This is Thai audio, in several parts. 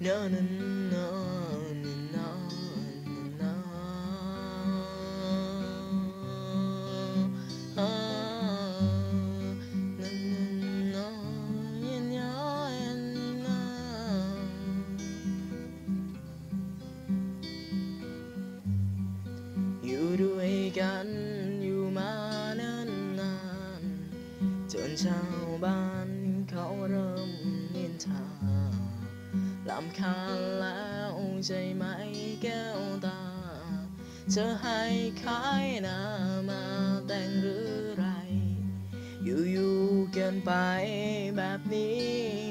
No, no, no, อยู่ด้วยกันอยู่มานานนานจนชาวบ้านเขาเริ่มนินทาลำคาญแล้วใช่ไหมแก้วตา เธอให้ขายหน้ามาแต่งหรือไร อยู่ๆเกินไปแบบนี้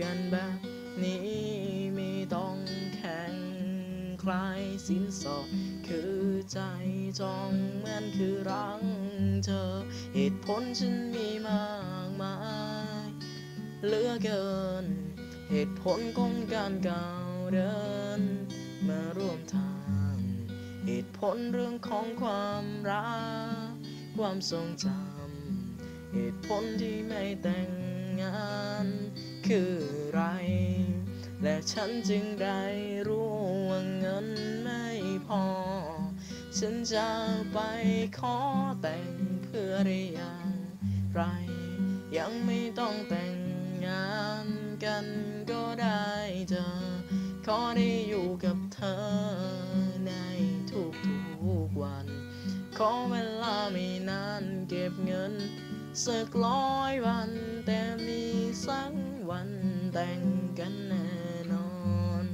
กันแบบนี้ไม่ต้องแข่งใครสินสอดคือใจจองมันคือรังเธอ เหตุผลฉันมีมากมายเหลือเกิน เหตุผลของการก้าวเดิน มาร่วมทาง เหตุผลเรื่องของความรัก ความทรงจำเหตุผลที่ไม่แต่งงาน คือไร และฉันจึงได้รู้ว่าเงินไม่พอ ฉันจะไปขอแต่งเพื่ออย่างไร ยังไม่ต้องแต่งงานกันก็ได้เธอขอได้อยู่กับเธอในทุกๆวันขอเวลาไม่นานเก็บเงินสักร้อยวันแต่มี สักวันแต่งกันแน่นอน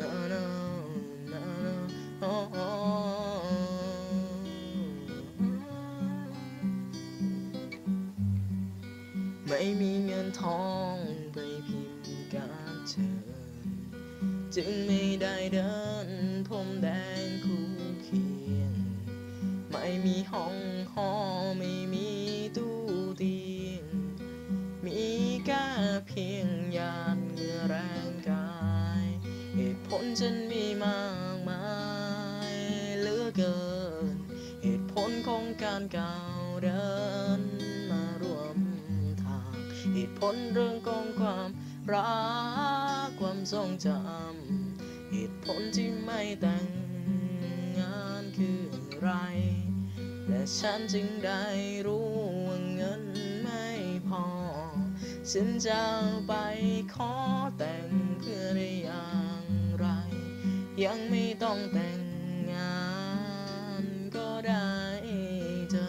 นานนานาโอ้โอ้ไม่มีเงินทองไปพิมพ์การเชิญจึงไม่ได้เดินพรมแดงคู่เคียง ไม่มีห้องหอไม่ มีแค่เพียงหยาดเหงื่อแรงกายเหตุผลฉันมีมากมายเหลือเกิน เหตุผลของการก้าวเดินมาร่วมทาง เหตุผลเรื่องของความรักความทรงจำเหตุผลที่ไม่แต่งงานคืออะไร และฉันจึงได้รู้ว่าเงิน ฉันจะไปขอแต่งเพื่อได้อย่างไร ยังไม่ต้องแต่งงานก็ได้เธอ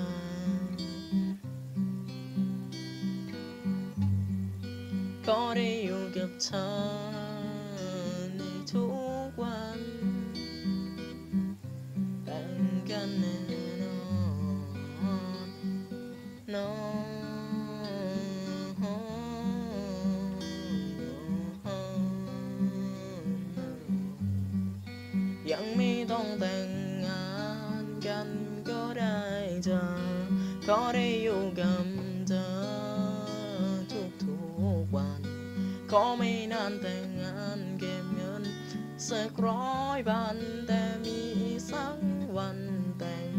ก็ได้อยู่กับเธอในทุกวัน แต่งกันแน่นอน ยังไม่ต้องแต่งงานกันก็ได้เธอก็ได้อยู่กับเธอทุกๆวัน ขอไม่นานแต่งงานเก็บเงินสักร้อยบานแต่มีสักวันแต่ง